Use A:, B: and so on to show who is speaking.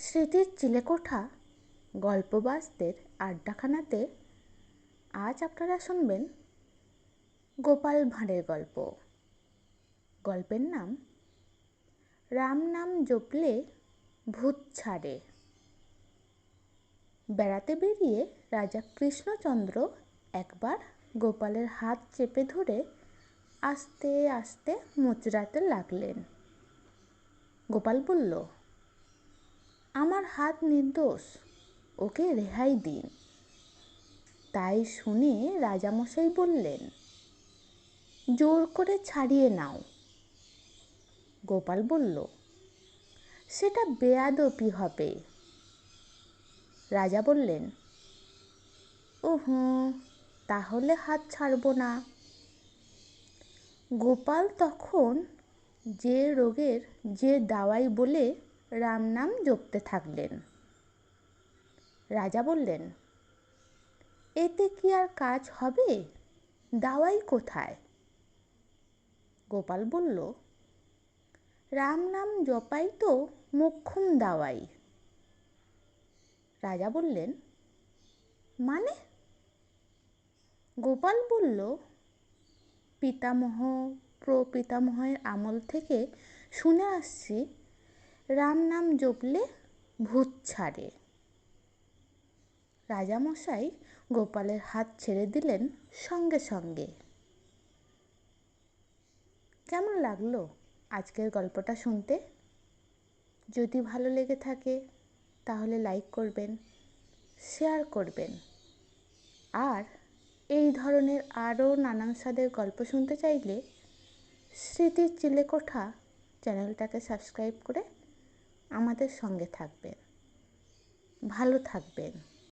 A: স্মৃতির চিলেকোঠা গল্পবাসদের আড্ডাখানাতে আজ আপনারা শুনবেন গোপাল ভাঁড়ের গল্প। গল্পের নাম, রাম নাম জপলে ভূত ছাড়ে। বেড়াতে বেরিয়ে রাজা কৃষ্ণচন্দ্র একবার গোপালের হাত চেপে ধরে আস্তে আস্তে মুচড়াতে লাগলেন। গোপাল বলল আমার হাত নির্দোষ, ওকে রেহাই দিন। তাই শুনে রাজামশাই বললেন, জোর করে ছাড়িয়ে নাও। গোপাল বলল, সেটা বেয়াদপি হবে। রাজা বললেন ও হুঁ তাহলে হাত ছাড়ব না। গোপাল তখন যে রোগের যে দাওয়াই বলে রাম নাম জপতে থাকলেন। রাজা বললেন, এতে কি আর কাজ হবে? দাওয়াই কোথায়? গোপাল বলল, রাম নাম জপাই তো মোক্ষম দাওয়াই। রাজা বললেন মানে? গোপাল বলল, পিতামহ প্রপিতামহের আমল থেকে শুনে আসছি রাম নাম জপলে ভূত ছাড়ে। রাজামশাই গোপালের হাত ছেড়ে দিলেন সঙ্গে সঙ্গে। কেমন লাগল আজকের গল্পটা শুনতে? যদি ভালো লেগে থাকে তাহলে লাইক করবেন, শেয়ার করবেন। আর এই ধরনের আরও নানান স্বাদের গল্প শুনতে চাইলে স্মৃতির চিলেকোঠা চ্যানেলটাকে সাবস্ক্রাইব করে আমাদের সঙ্গে থাকবেন। ভালো থাকবেন।